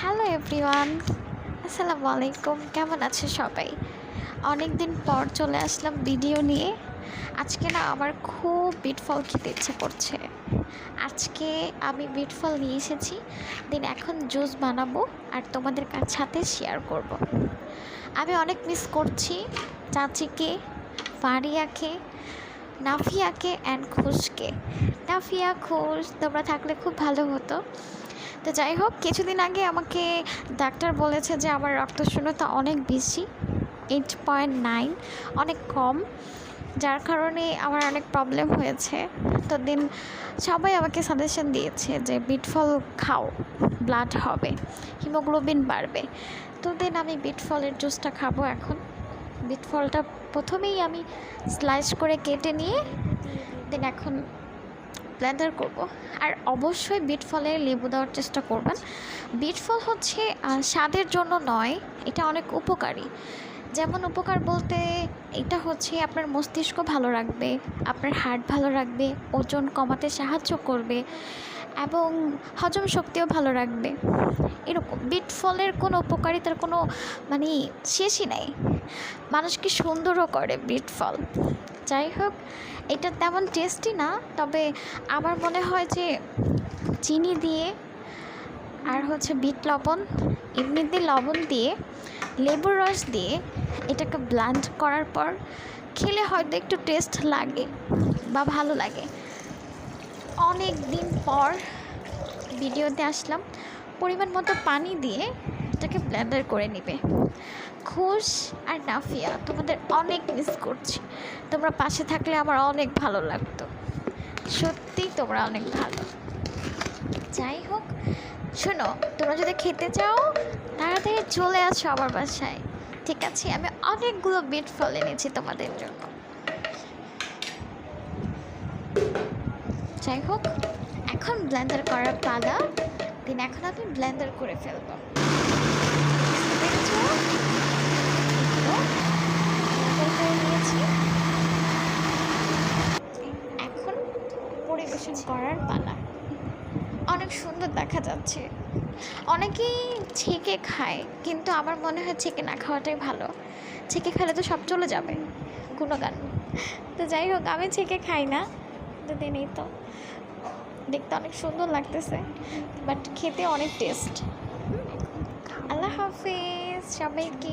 Hello everyone আসসালামু আলাইকুম কেমন আছে সবাই? অনেক দিন পর চলে আসলাম ভিডিও নিয়ে। আজকে না আমার খুব বিটফল খেতে ইচ্ছে করছে। আজকে আমি বিটফল নিয়ে এসেছি। দিন এখন জুস বানাবো আর তোমাদের সাথে শেয়ার করব। আমি অনেক মিস করছি চাচিকে, ফারিয়াকে, নাফিয়াকে অ্যান্ড খুশকে। নাফিয়া, খুশ, তোমরা থাকলে খুব ভালো হতো। তো যাই হোক কিছুদিন আগে আমাকে ডাক্তার বলেছে যে আমার রক্তশূন্যতা অনেক বেশি এইট পয়েন্ট নাইন অনেক কম, যার কারণে আমার অনেক প্রবলেম হয়েছে। তো দিন, সবাই আমাকে সাজেশন দিয়েছে যে বিটফল খাও ব্লাড হবে হিমোগ্লোবিন বাড়বে। তো দেন আমি বিটফলের জুসটা খাব এখন। বিটফলটা প্রথমেই আমি স্লাইস করে কেটে নিয়ে, দেন এখন ব্লেন্ডার করব। আর অবশ্যই বিট ফলে লেবু দেওয়ার চেষ্টা করবেন। বিট ফল হচ্ছে স্বাদের জন্য নয়, এটা অনেক উপকারী। যেমন উপকার বলতে এটা হচ্ছে আপনার মস্তিষ্ক ভালো রাখবে, আপনার হার্ট ভালো রাখবে, ওজন কমাতে সাহায্য করবে এবং হজম শক্তিও ভালো রাখবে। এরকম বিট ফলের কোনো উপকারিতার কোনো মানে শেষই নেই। মানুষকে সুন্দরও করে বিট ফল। যাই হোক, এটা তেমন টেস্টি না, তবে আমার মনে হয় যে চিনি দিয়ে আর হচ্ছে বিট লবণ, এমনিতে লবণ দিয়ে, লেবুর রস দিয়ে এটাকে ব্লান্ড করার পর খেলে হয়তো একটু টেস্ট লাগে বা ভালো লাগে। অনেক দিন পর ভিডিওতে আসলাম, পরিমাণ মতো পানি দিয়ে এটাকে ব্লেন্ডার করে নেবে। খুশ আর নাফিয়া, তোমাদের অনেক মিস করছি। তোমরা পাশে থাকলে আমার অনেক ভালো লাগতো। সত্যিই তোমরা অনেক ভালো। যাই হোক, শোনো, তোমরা যদি খেতে চাও, তাড়াতাড়ি চলে আসো আমার বাসায়। ঠিক আছে, আমি অনেকগুলো বিট ফল এনেছি তোমাদের জন্য। যাই হোক, এখন ব্লেন্ডার করার পালা। দিন এখন আমি ব্লেন্ডার করে ফেলব। পরিবেশন করার পালা। অনেক সুন্দর দেখা যাচ্ছে। অনেকেই ছেঁকে খায়, কিন্তু আমার মনে হয় ছেঁকে না খাওয়াটাই ভালো। ছেঁকে খেলে তো সব চলে যাবে, গুণগান। তো যাই হোক, আমি ছেঁকে খাই না যদি নেই তো। দেখতে অনেক সুন্দর লাগতেছে বাট খেতে অনেক টেস্ট আল্লাহ হাফিজ, সবাইকে।